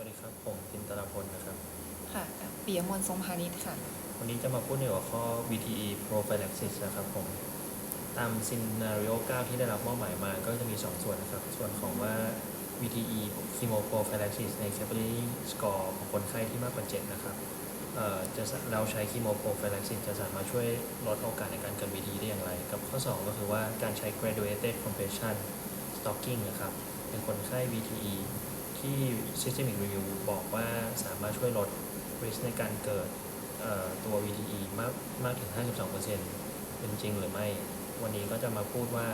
วัสดีครับผมจินตราพลนะครับ ค่ะปิยมนทรงพาณิชย์ค่ะ วันนี้จะมาพูดในหัวข้อ VTE prophylaxis นะครับผม ตามซินนาริโอ9ที่ได้รับมอบหมายมาก็จะมี 2 ส่วนนะครับ ส่วนของว่า VTE chemoprophylaxis ใน capillary score ของคนไข้ที่มากกว่า 7 นะครับเอ่อจะเราใช้ chemoprophylaxis จะสามารถช่วยลดโอกาสในการเกิด VTE ได้อย่างไร กับข้อ 2 ก็คือว่าการใช้ graduated compression stocking นะครับเป็นคนไข้ VTE ที่ systemic review บอกว่าสามารถช่วยลด risk ในการเกิดตัว VTE มากมากถึง 52%เป็นจริงหรือไม่ วันนี้ก็จะมาพูดว่า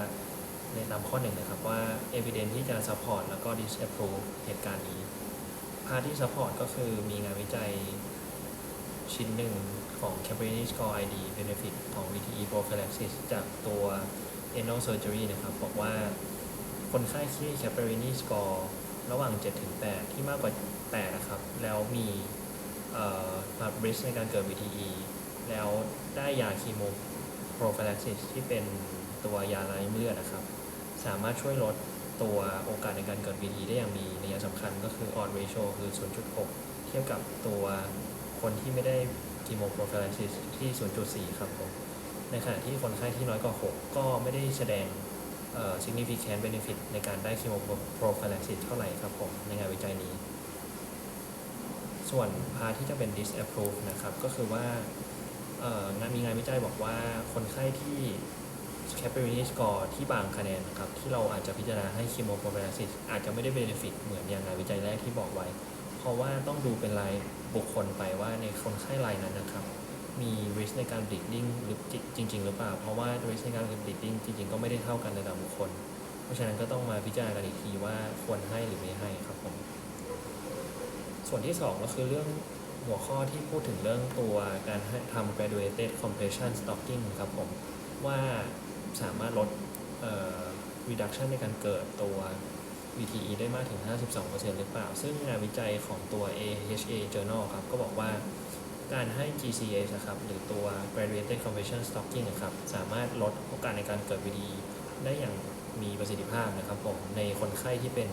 ในตามข้อหนึ่งนะครับว่า evidence ที่จะ support แล้วก็ disapprove เหตุการณ์นี้ พาที่ support ก็คือมีงานวิจัยชิ้นหนึ่งของ Capillary Score ID benefit ของ VTE prophylaxis จากตัว anal surgery นะครับ บอกว่าคนไข้ที่ Capillary Score ระหว่าง7-8ที่มากกว่า 8 นะครับ แล้วมีเอ่อรับ risk ในการเกิด VTE แล้วได้ยาคีโม prophylaxis ที่เป็นตัวยาละลายริ่เลือดนะครับ สามารถช่วยลดตัวโอกาสในการเกิด VTE ได้อย่างมีนัยสำคัญก็คือ odd ratio คือ 0.6 เทียบกับตัวคนที่ไม่ได้คีโม prophylaxis ที่ 0.4 ครับผมในขณะที่คนไข้ที่น้อยกว่า 6 ก็ไม่ได้แสดง significant benefit ในการได้ chemo prophylaxis เท่าไหร่ครับผมในงานวิจัยนี้ ส่วนพาที่จะเป็น disapprove นะครับ ก็คือว่าเอ่องานมีงานวิจัยบอกว่าคนไข้ที่ capillary score ที่บางคะแนนนะครับ ที่เราอาจจะพิจารณาให้ chemo prophylaxis อาจจะไม่ได้ benefit เหมือนอย่างงานวิจัยแรกที่บอกไว้ เพราะว่าต้องดูเป็นรายบุคคลไปว่าในคนไข้รายนั้นนะครับ มี risk ในการ bleeding หรือจริง ๆ หรือเปล่า เพราะว่า risk ในการ bleeding จริง ๆ ก็ไม่ได้เท่ากันในแต่ละบุคคล เพราะฉะนั้นก็ต้องมาพิจารณากันอีกทีว่าควรให้หรือไม่ให้ครับผมส่วนที่ 2 ก็คือเรื่องหัวข้อที่พูดถึงเรื่องตัวการให้ทำ graduated compression stocking ครับผม ว่าสามารถลด reduction ในการเกิดตัว VTE ได้มากถึง 52%หรือเปล่า ซึ่งงานวิจัยของตัว AHA Journal ครับ ก็บอกว่า การให้ GCS นะครับหรือตัว graduated compression stocking นะครับสามารถลดโอกาสในการเกิด VTE ได้อย่างมีประสิทธิภาพนะครับผมในคนไข้ที่เป็น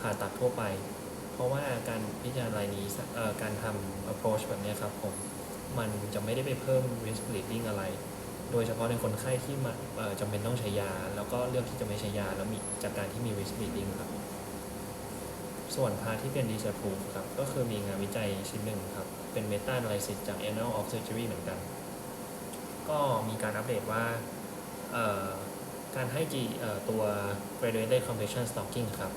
ผ่าตัดทั่วไป เพราะว่าการพิจารณารายนี้การทำ approach แบบนี้ครับผมมันจะไม่ได้ไปเพิ่ม risk bleeding อะไร โดยเฉพาะในคนไข้ที่มาจำเป็นต้องใช้ยา แล้วก็เลือกที่จะไม่ใช้ยาแล้วมีจากการที่มี risk bleeding ครับ ส่วนพาที่เป็น d i s a p p r o v ครับ ก็คือมีงานวิจัยชิ้นหนึ่งครับ เป็น meta analysis จาก Annal of Surgery เหมือนกัน ก็มีการอัปเดตว่าการให้ตัว graduated compression stocking ครับ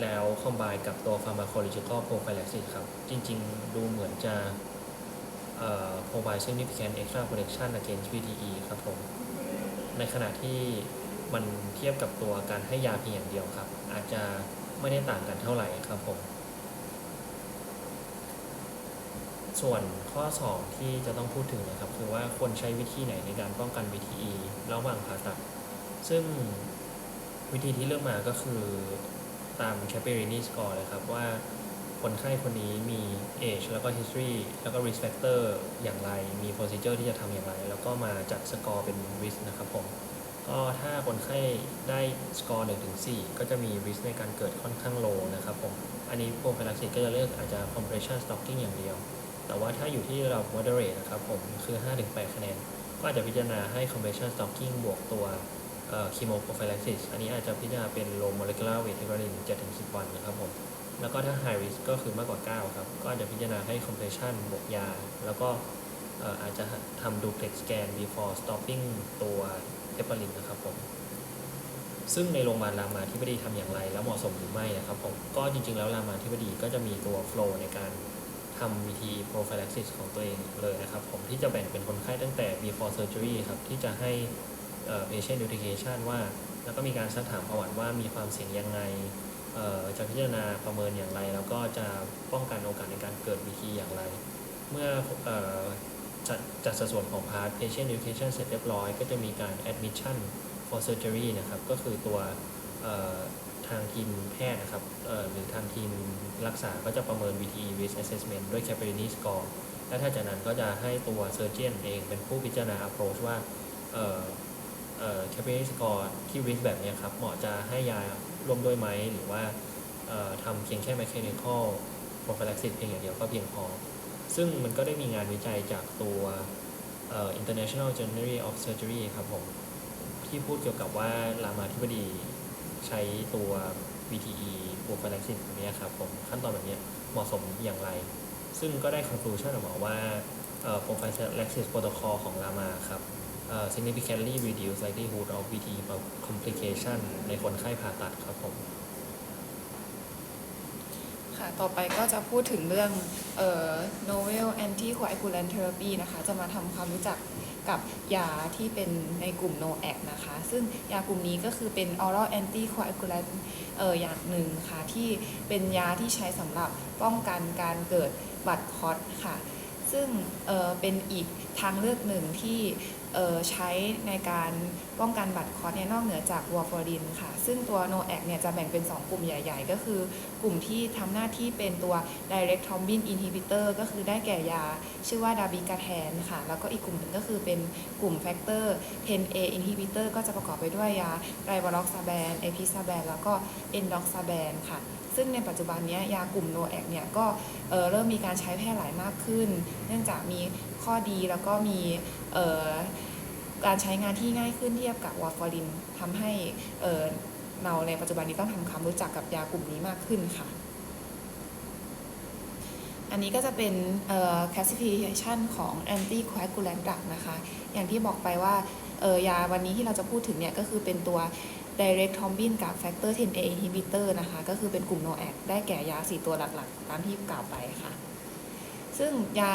แล้วคอมบกับตัว pharmacological prophylaxis ครับ จริง ๆ ดูเหมือนจะ provide significant extra protection against VTE ครับผม ในขณะที่มันเทียบกับตัวการให้ยาเพียงอย่างเดียวครับ อาจจะ ไม่ได้ต่างกันเท่าไหร่ครับผม ส่วนข้อ 2 ที่จะต้องพูดถึงนะครับ คือว่าควรใช้วิธีไหนในการป้องกัน VTE ระหว่างผ่าตัด ซึ่งวิธีที่เลือกมาก็คือตาม Capillary Score เลยครับว่าคนไข้คนนี้มี age แล้วก็ history แล้วก็ risk factor อย่างไร มี procedure ที่จะทำอย่างไร แล้วก็มาจัดสกอร์เป็น risk นะครับผม ก็ถ้าคนไข้ได้สกอร์1ถึง4ก็จะมี risk ในการเกิดค่อนข้าง low นะครับผม อันนี้ prophylaxis ก็จะเลือกอาจจะ compression stocking อย่างเดียว แต่ว่าถ้าอยู่ที่ระดับ moderate นะครับผม คือ 5-8 คะแนน ก็อาจจะพิจารณาให้ compression stocking บวกตัวเอ่อ chemoprophylaxis อันนี้อาจจะพิจารณาเป็น low molecular weight heparin 7-10 วันนะครับผม แล้วก็ถ้า high risk ก็คือมากกว่า 9 ครับ ก็อาจจะพิจารณาให้ compression บวกยา แล้วก็เอ่ออาจจะทำ duplex scan before stopping ตัว heparin นะครับผมซึ่งในโรงพยาบาลรามาธิบดีทำอย่างไร แล้วเหมาะสมหรือไม่นะครับผมก็จริง ๆ แล้วรามาธิบดีก็จะมีตัว flow ในการทำวิธี prophylaxis ของตัวเองเลยนะครับ ผมที่จะแบ่งเป็นคนไข้ตั้งแต่ before surgery ครับ ที่จะให้เอ่อ patient education ว่า แล้วก็มีการซักถามประวัติว่ามีความเสี่ยงยังไงเอ่อจะพิจารณาประเมินอย่างไร แล้วก็จะป้องกันโอกาสในการเกิดวิธีอย่างไร เมื่อเอ่อ จัดจัดสัดส่วนของ part patient education เสร็จเรียบร้อย ก็จะมีการ admission for surgery นะครับ ก็คือตัวทางทีมแพทย์นะครับหรือทางทีมรักษาก็จะประเมิน VTE risk assessment ด้วย Capillary score และถ้าจากนั้นก็จะให้ตัว surgeon เองเป็นผู้พิจารณา approach ว่า Capillary score ที่ risk แบบนี้ครับ เหมาะจะให้ยาร่วมด้วยไหม หรือว่าทำเพียงแค่ mechanical prophylaxis เพียงอย่างเดียวก็เพียงพอ ซึ่งมันก็ได้มีงานวิจัยจากตัว International Journal of Surgery ครับผมที่พูดเกี่ยวกับว่ารามาธิบดีใช้ตัว VTE prophylaxis แบบนี้ครับผมขั้นตอนแบบนี้เหมาะสมอย่างไร ซึ่งก็ได้ conclusion ออกมาว่าเอ่อ prophylaxis protocol ของรามาครับ significantly reduce likelihood of VTE complication ในคนไข้ผ่าตัดครับผม ค่ะ ต่อไปก็จะพูดถึงเรื่องเอ่อ novel anticoagulant therapy นะคะ จะมาทำความรู้จักกับยาที่เป็นในกลุ่ม NOAC นะคะ ซึ่งยากลุ่มนี้ก็คือเป็น oral anticoagulant เอ่ออย่างหนึ่งค่ะ ที่เป็นยาที่ใช้สำหรับป้องกันการเกิดบัตรคอตค่ะ ซึ่งเอ่อเป็นอีกทางเลือกหนึ่งที่ ใช้ในการป้องกันบัตรคลอตเนี่ยนอกเหนือจากวอร์ฟอรินค่ะ ซึ่งตัว NOAC เนี่ยจะแบ่งเป็น 2 กลุ่มใหญ่ ๆ ก็คือกลุ่มที่ทำหน้าที่เป็นตัว direct thrombin inhibitor ก็คือได้แก่ยา ชื่อว่าดาบิกาแทนค่ะ แล้วก็อีกกลุ่มหนึ่งก็คือเป็นกลุ่มแฟกเตอร์ 10A inhibitor ก็จะประกอบไปด้วยยาไรบอล็อกซาแบนเอพิซาแบนแล้วก็เอนด็อกซาแบนค่ะซึ่งในปัจจุบันนี้ยากลุ่ม NOAC เนี่ยก็เเริ่มมีการใช้แพร่หลายมากขึ้น เนื่องจากมีข้อดีแล้วก็มีเอ่อ การใช้งานที่ง่ายขึ้นเทียบกับวอร์ฟอรินทำให้เเราในปัจจุบันนี้ต้องทำความรู้จักกับยากลุ่มนี้มากขึ้นค่ะ อันนี้ก็จะเป็น classification ของ anticoagulant drug นะคะ อย่างที่บอกไปว่าออยาวันนี้ที่เราจะพูดถึงเนี่ยก็คือเป็นตัว direct thrombin กับ factor 10A inhibitor นะคะ ก็คือเป็นกลุ่ม NOAC ได้แก่ยา 4 ตัวหลักๆ ตามที่กล่าวไปค่ะ ซึ่งยา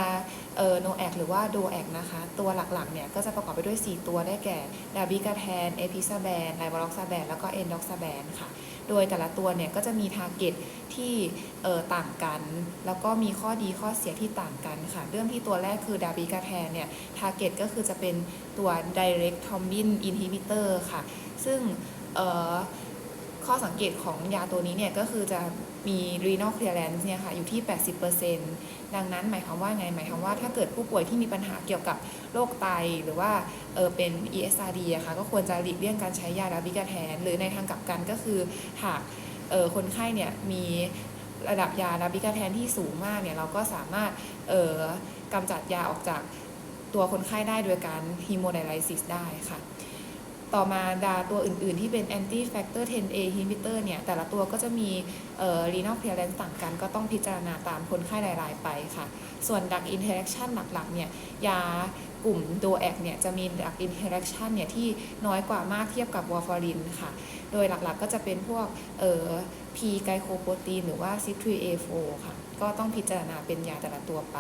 เอ่อ NOAC หรือว่า DOAC นะคะ ตัวหลักๆเนี่ยก็จะประกอบไปด้วย 4 ตัวได้แก่ดาบิกาแทนเอพิซาแบนไลบอล็อกซาแบนแล้วก็เอนด็อกซาแบนค่ะ โดยแต่ละตัวเนี่ยก็จะมีทาร์เก็ตที่ต่างกัน แล้วก็มีข้อดีข้อเสียที่ต่างกันค่ะ เรื่องที่ตัวแรกคือดาบิกาแทนเนี่ยทาร์เก็ตก็คือจะเป็นตัว direct thrombin inhibitor ค่ะ ซึ่งข้อสังเกตของยาตัวนี้เนี่ยก็คือจะ มี renal clearance เนี่ยค่ะอยู่ที่ 80%ดังนั้นหมายความว่าไงหมายความว่าถ้าเกิดผู้ป่วยที่มีปัญหาเกี่ยวกับโรคไตหรือว่าเออเป็น ESRD อะค่ะก็ควรจะหลีกเลี่ยงการใช้ยาดาบิกาแทน หรือในทางกลับกันก็คือหากเออคนไข้เนี่ยมีระดับยาดาบิกาแทนที่สูงมากเนี่ยเราก็สามารถเออกำจัดยาออกจากตัวคนไข้ได้โดยการฮีโมไดไลซิสได้ค่ะ ต่อมาดาตัวอื่น ๆ ที่เป็น anti factor 10A inhibitor เนี่ย แต่ละตัวก็จะมี renal clearance ต่างกัน ก็ต้องพิจารณาตามคนไข้ราย ๆ ไปค่ะ ส่วน drug interaction หลัก ๆ เนี่ย ยากลุ่ม DOAC เนี่ย จะมี drug interaction เนี่ย ที่น้อยกว่ามากเทียบกับ warfarin ค่ะ โดยหลัก ๆ ก็จะเป็นพวกเอ่อ P ไกโคโปรตีนหรือว่า CYP3A4 ค่ะ ก็ต้องพิจารณาเป็นยาแต่ละตัวไป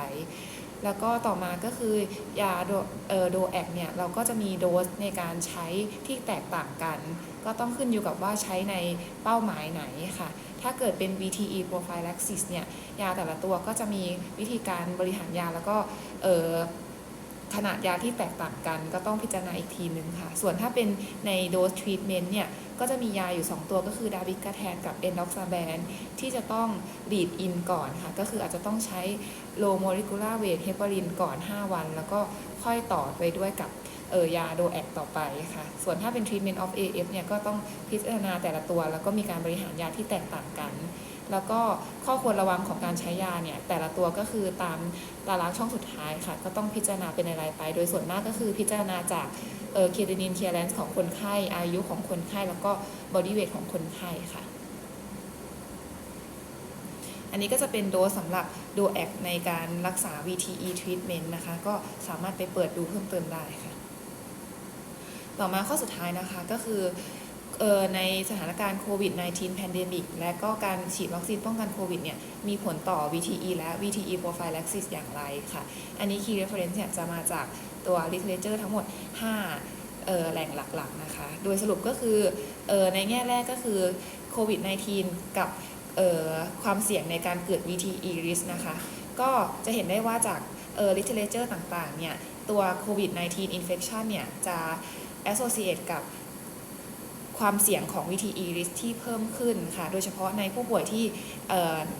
แล้วก็ต่อมาก็คือยาโดเออโดแอกเนี่ยเราก็จะมีโดสในการใช้ที่แตกต่างกัน ก็ต้องขึ้นอยู่กับว่าใช้ในเป้าหมายไหนค่ะ ถ้าเกิดเป็น VTE prophylaxis เนี่ยยาแต่ละตัวก็จะมีวิธีการบริหารยาแล้วก็ ขนาดยาที่แตกต่างกันก็ต้องพิจารณาอีกทีนึงค่ะ ส่วนถ้าเป็นในโดสทรีทเมนต์เนี่ย ก็จะมียาอยู่ 2 ตัวก็คือดาบิกาแทนกับเอนด็อกซาแบนที่จะต้อง lead in ก่อนค่ะ ก็คืออาจจะต้องใช้ low molecular weight heparin ก่อน 5 วัน แล้วก็ค่อยต่อไปด้วยกับเออยาโดแอกต่อไปค่ะ ส่วนถ้าเป็น treatment of AF เนี่ยก็ต้องพิจารณาแต่ละตัว แล้วก็มีการบริหารยาที่แตกต่างกัน แล้วก็ข้อควรระวังของการใช้ยาเนี่ยแต่ละตัวก็คือตามตารางช่องสุดท้ายค่ะ ก็ต้องพิจารณาเป็นรายไป โดยส่วนมากก็คือพิจารณาจากเออเคเดนินเทียแลนซ์ของคนไข้ อายุของคนไข้ แล้วก็บอดี้เวทของคนไข้ค่ะ อันนี้ก็จะเป็นโดสสำหรับโดแอกในการรักษา VTE treatment นะคะ ก็สามารถไปเปิดดูเพิ่มเติมได้ค่ะ ต่อมาข้อสุดท้ายนะคะก็คือ ในสถานการณ์โควิด -19 pandemic และก็การฉีดวัคซีนป้องกันโควิดเนี่ยมีผลต่อ VTE และ VTE prophylaxis อย่างไรค่ะ อันนี้ key reference เนี่ยจะมาจากตัว literature ทั้งหมด5เอ่อแหล่งหลักๆนะคะ โดยสรุปก็คือเอ่อในแง่แรกก็คือโควิด -19 กับเอ่อความเสี่ยงในการเกิด VTE risk นะคะ ก็จะเห็นได้ว่าจากเอ่อ literature ต่างๆ เนี่ย ตัวโควิด -19 infection เนี่ยจะ associate กับ ความเสี่ยงของ VTE risk ที่เพิ่มขึ้นค่ะ โดยเฉพาะในผู้ป่วยที่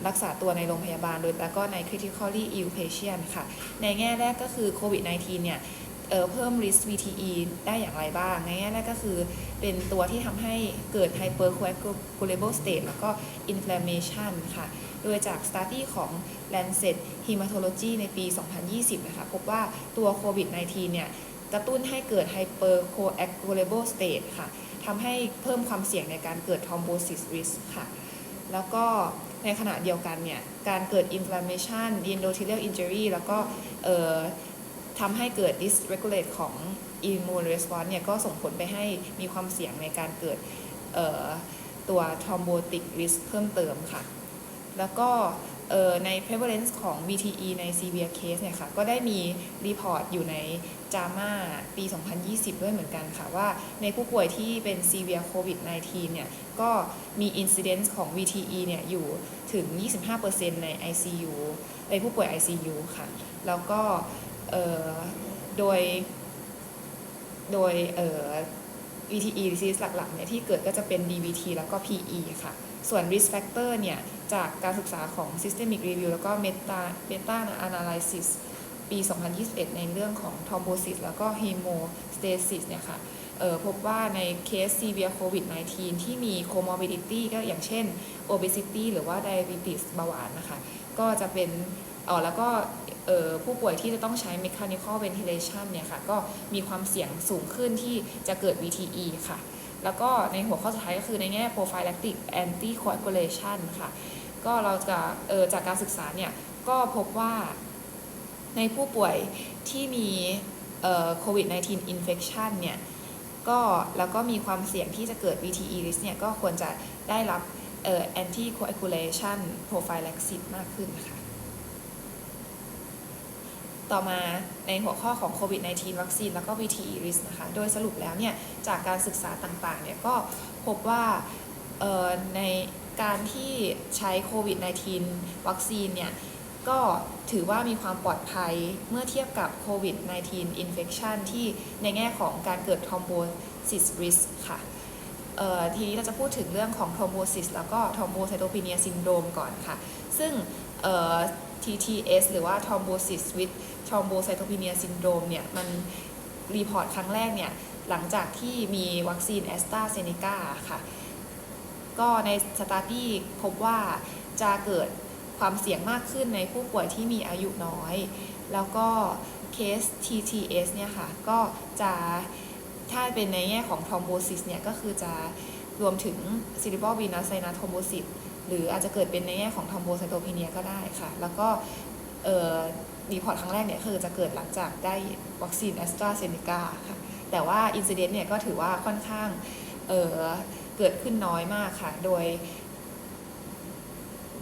รักษาตัวในโรงพยาบาล โดยแล้วก็ใน critically ill patient ค่ะ ในแง่แรกก็คือโควิด -19 เนี่ยเเพิ่ม risk VTE ได้อย่างไรบ้าง ในแง่แรกก็คือเป็นตัวที่ทำให้เกิด hypercoagulable state แล้วก็ inflammation ค่ะ โดยจาก study ของ Lancet Hematology ในปี 2020 นะคะ พบว่าตัวโควิด -19 เนี่ยกระตุ้นให้เกิด hypercoagulable state ค่ะ ทำให้เพิ่มความเสี่ยงในการเกิด thrombosis risk ค่ะ แล้วก็ในขณะเดียวกันเนี่ย การเกิด inflammation endothelial injury แล้วก็ทำให้เกิด dysregulate ของ immune response เนี่ย ก็ส่งผลไปให้มีความเสี่ยงในการเกิดตัว thrombotic risk เพิ่มเติมค่ะ แล้วก็ ใน prevalence ของ VTE ใน severe case เนี่ยค่ะ ก็ได้มีรีพอร์ตอยู่ใน JAMA ปี 2020 ด้วยเหมือนกันค่ะ ว่าในผู้ป่วยที่เป็น severe COVID 19 เนี่ย ก็มี incidence ของ VTE เนี่ยอยู่ถึง 25%ใน ICU ในผู้ป่วย ICU ค่ะ แล้วก็โดย โดย VTE disease หลักๆเนี่ยที่เกิดก็จะเป็น DVT แล้วก็ PE ค่ะ ส่วน risk factor เนี่ย จากการศึกษาของ systemic review แล้วก็ meta meta analysis ปี 2021 ในเรื่องของ thrombosis แล้วก็ hemostasis เนี่ยค่ะพบว่าในเคส severe covid 19 ที่มี comorbidity ก็อย่างเช่น obesity หรือว่า diabetes เบาหวานนะคะ ก็จะเป็นอ๋อแล้วก็ผู้ป่วยที่จะต้องใช้ mechanical ventilation เนี่ยค่ะ ก็มีความเสี่ยงสูงขึ้นที่จะเกิด VTE ค่ะ แล้วก็ในหัวข้อสุดท้ายก็คือในแง่ prophylactic anticoagulation ค่ะ ก็เราจะเออจากการศึกษาเนี่ยก็พบว่าในผู้ป่วยที่มีเอ่อ COVID 19 infection เนี่ยก็แล้วก็มีความเสี่ยงที่จะเกิด VTE risk เนี่ยก็ควรจะได้รับเอ่อ anticoagulation prophylaxis มากขึ้นนะคะต่อมาในหัวข้อของ COVID-19 วัคซีนแล้วก็ VTE risk นะคะ โดยสรุปแล้วเนี่ย จากการศึกษาต่างๆ เนี่ย ก็พบว่าเอ่อใน การที่ใช้ COVID-19 วัคซีนเนี่ยก็ถือว่ามีความปลอดภัยเมื่อเทียบกับ COVID-19 infection ที่ในแง่ของการเกิด thrombosis risk ค่ะทีนี้เราจะพูดถึงเรื่องของ thrombosis แล้วก็ thrombocytopenia syndrome ก่อนค่ะ ซึ่ง TTS หรือว่า thrombosis with thrombocytopenia syndrome เนี่ย มันรีพอร์ตครั้งแรกเนี่ย หลังจากที่มีวัคซีน a s t r a z เซ e c a ค่ะ ก็ในสตาร์ดี้พบว่าจะเกิดความเสี่ยงมากขึ้นในผู้ป่วยที่มีอายุน้อย แล้วก็เคส TTS เนี่ยค่ะ ก็จะถ้าเป็นในแง่ของ thrombosis เนี่ย ก็คือจะรวมถึง cerebral venous sinus thrombosis หรืออาจจะเกิดเป็นในแง่ของ thrombocytopenia ก็ได้ค่ะ แล้วก็เอ่อรีพอร์ตครั้งแรกเนี่ยคือจะเกิดหลังจากได้วัคซีน a s t r a z เซ e c a ค่ะ แต่ว่า incidence เนี่ยก็ถือว่าค่อนข้างเออ เกิดขึ้นน้อยมากค่ะ โดย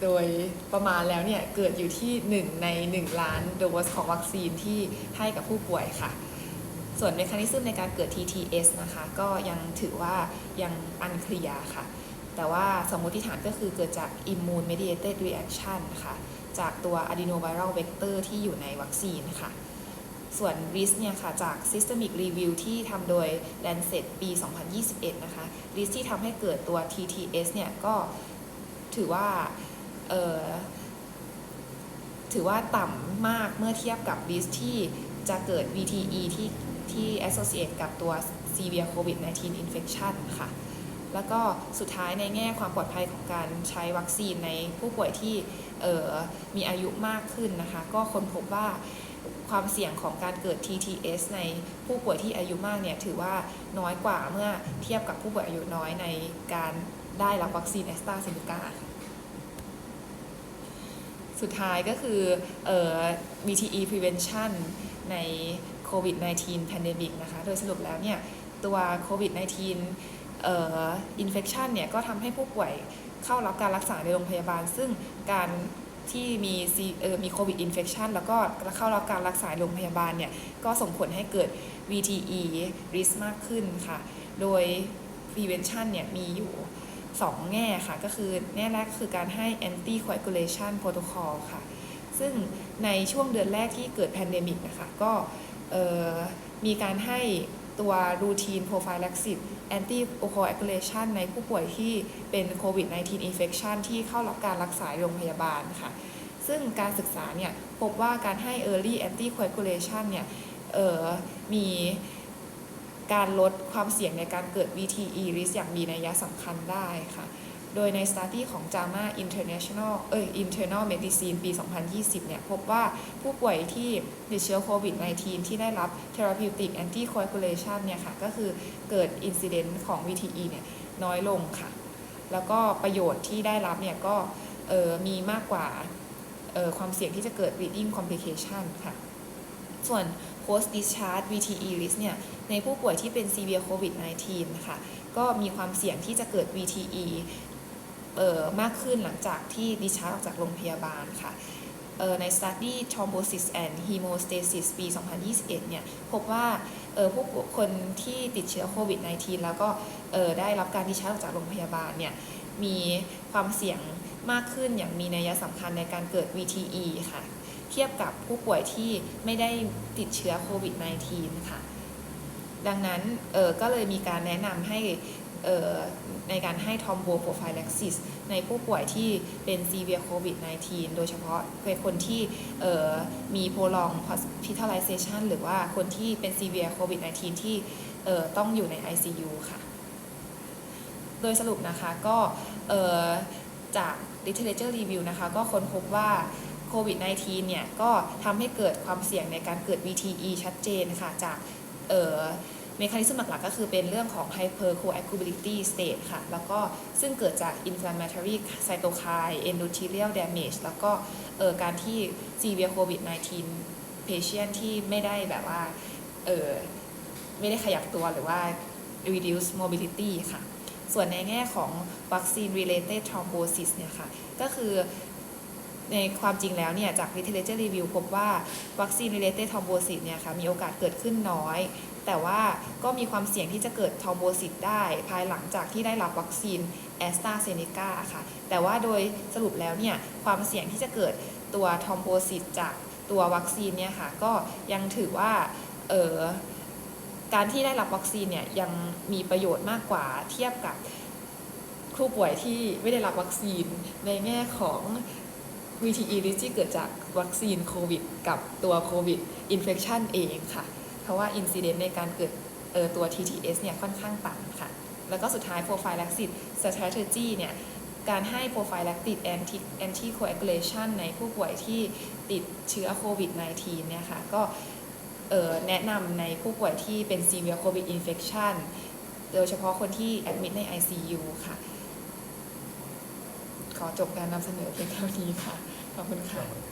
โดยประมาณแล้วเนี่ย เกิดอยู่ที่ 1 ใน 1 ล้านโดสของวัคซีนที่ให้กับผู้ป่วยค่ะ ส่วนเมคานิซึมในการเกิด TTS นะคะ ก็ยังถือว่ายังอันเคลียร์ค่ะ แต่ว่าสมมติฐานก็คือเกิดจาก immune mediated reaction ค่ะ จากตัว adenoviral vector ที่อยู่ในวัคซีนค่ะ ส่วน risk เนี่ยค่ะจาก systemic review ที่ทำโดย Lancet ปี 2021 นะคะ risk ที่ทำให้เกิดตัว TTS เนี่ยก็ถือว่าถือว่าต่ำมากเมื่อเทียบกับ risk ที่จะเกิด VTE ที่ที่ associate กับตัว severe COVID-19 infection ค่ะ แล้วก็สุดท้ายในแง่ความปลอดภัยของการใช้วัคซีนในผู้ป่วยที่ออมีอายุมากขึ้นนะคะ ก็ค้นพบว่า ความเสี่ยงของการเกิด TTS ในผู้ป่วยที่อายุมากเนี่ยถือว่าน้อยกว่าเมื่อเทียบกับผู้ป่วยอายุน้อยในการได้รับวัคซีนแอสตราเซเนกาค่ะสุดท้ายก็คือเอ่อ VTE prevention ใน COVID-19 pandemic นะคะ โดยสรุปแล้วเนี่ย ตัว COVID-19 เอ่อ infection เนี่ย ก็ทำให้ผู้ป่วยเข้ารับการรักษาในโรงพยาบาล ซึ่งการ ที่มีเอ่อมี COVID infection แล้วก็เข้ารับการรักษาโรงพยาบาลเนี่ยก็ส่งผลให้เกิด VTE risk มากขึ้นค่ะ โดย prevention เนี่ยมีอยู่ 2 แง่ค่ะ ก็คือแง่แรกคือการให้ anti coagulation protocol ค่ะ ซึ่งในช่วงเดือนแรกที่เกิดแพนเดมิกนะคะก็มีการให้ตัว routine prophylaxis anti coagulation ในผู้ป่วยที่เป็นโควิด19 infection ที่เข้ารับการรักษาโรงพยาบาลค่ะ ซึ่งการศึกษาเนี่ยพบว่าการให้ early anti coagulation เนี่ยเอ่อมีการลดความเสี่ยงในการเกิด VTE risk อย่างมีนัยสำคัญได้ค่ะ โดยใน study ของ JAMA International เอ้ย Internal Medicine ปี 2020 เนี่ย พบว่าผู้ป่วยที่ติดเชื้อโควิด -19 ที่ได้รับ therapeutic anticoagulation เนี่ยค่ะ ก็คือเกิด incident ของ VTE เนี่ย น้อยลงค่ะ แล้วก็ประโยชน์ที่ได้รับเนี่ย ก็มีมากกว่าความเสี่ยงที่จะเกิด bleeding complication ค่ะ ส่วน post discharge VTE risk เนี่ย ในผู้ป่วยที่เป็น severe COVID 19 นะคะก็มีความเสี่ยงที่จะเกิด VTE มากขึ้นหลังจากที่ discharge ออกจากโรงพยาบาลค่ะเอ่อใน study thrombosis and hemostasis ปี 2021 เนี่ย พบว่าเอ่อผู้คนที่ติดเชื้อโควิด -19 แล้วก็เอ่อได้รับการ discharge ออกจากโรงพยาบาลเนี่ย มีความเสี่ยงมากขึ้นอย่างมีนัยสำคัญในการเกิด VTE ค่ะ เทียบกับผู้ป่วยที่ไม่ได้ติดเชื้อโควิด -19 ค่ะ ดังนั้นเออก็เลยมีการแนะนำให้ ในการให้ทอมโบโปรไฟลักซิสในผู้ป่วยที่เป็นซีเวียโควิด -19 โดยเฉพาะเป็นคนที่มีโพลอง hospitalization หรือว่าคนที่เป็นซีเวียโควิด -19 ที่ต้องอยู่ใน ICU ค่ะ โดยสรุปนะคะก็จาก literature review นะคะ ก็ค้นพบว่าโควิด -19 เนี่ย ก็ทำให้เกิดความเสี่ยงในการเกิด VTE ชัดเจนค่ะ จากเอ่อ เมคานิซึมหลักๆก็คือเป็นเรื่องของ hypercoagulability state ค่ะ แล้วก็ซึ่งเกิดจาก inflammatory cytokine endothelial damage แล้วก็เออการที่ severe covid 19 patient ที่ไม่ได้แบบว่าเออไม่ได้ขยับตัวหรือว่า reduce mobility ค่ะ ส่วนในแง่ของ vaccine related thrombosis เนี่ยค่ะ ก็คือ ในความจริงแล้วเนี่ยจาก literature review พบว่า vaccine related thrombosis เนี่ยค่ะมีโอกาสเกิดขึ้นน้อย แต่ว่าก็มีความเสี่ยงที่จะเกิดทอมโบซิสได้ ภายหลังจากที่ได้รับวัคซีนแอสตราเซเนกาค่ะแต่ว่าโดยสรุปแล้วเนี่ยความเสี่ยงที่จะเกิดตัวทอมโบซิสจากตัววัคซีนเนี่ยค่ะก็ยังถือว่าเออการที่ได้รับวัคซีนเนี่ยยังมีประโยชน์มากกว่าเทียบกับผู้ป่วยที่ไม่ได้รับวัคซีนในแง่ของ VTE ที่เกิดจากวัคซีนโควิด กับตัวโควิดอินเฟ t ชันเองค่ะ เพราะว่าอินซิเดนต์ในการเกิดตัว TTS เนี่ยค่อนข้างต่ำค่ะ แล้วก็สุดท้าย prophylaxis strategy เนี่ยการให้ prophylaxis anti anticoagulation ในผู้ป่วยที่ติดเชื้อโควิด -19 เนี่ยค่ะก็แนะนำในผู้ป่วยที่เป็น severe covid infection โดยเฉพาะคนที่ admit ใน ICU ค่ะ ขอจบการนำเสนอเพียงเท่านี้ค่ะ ขอบคุณค่ะ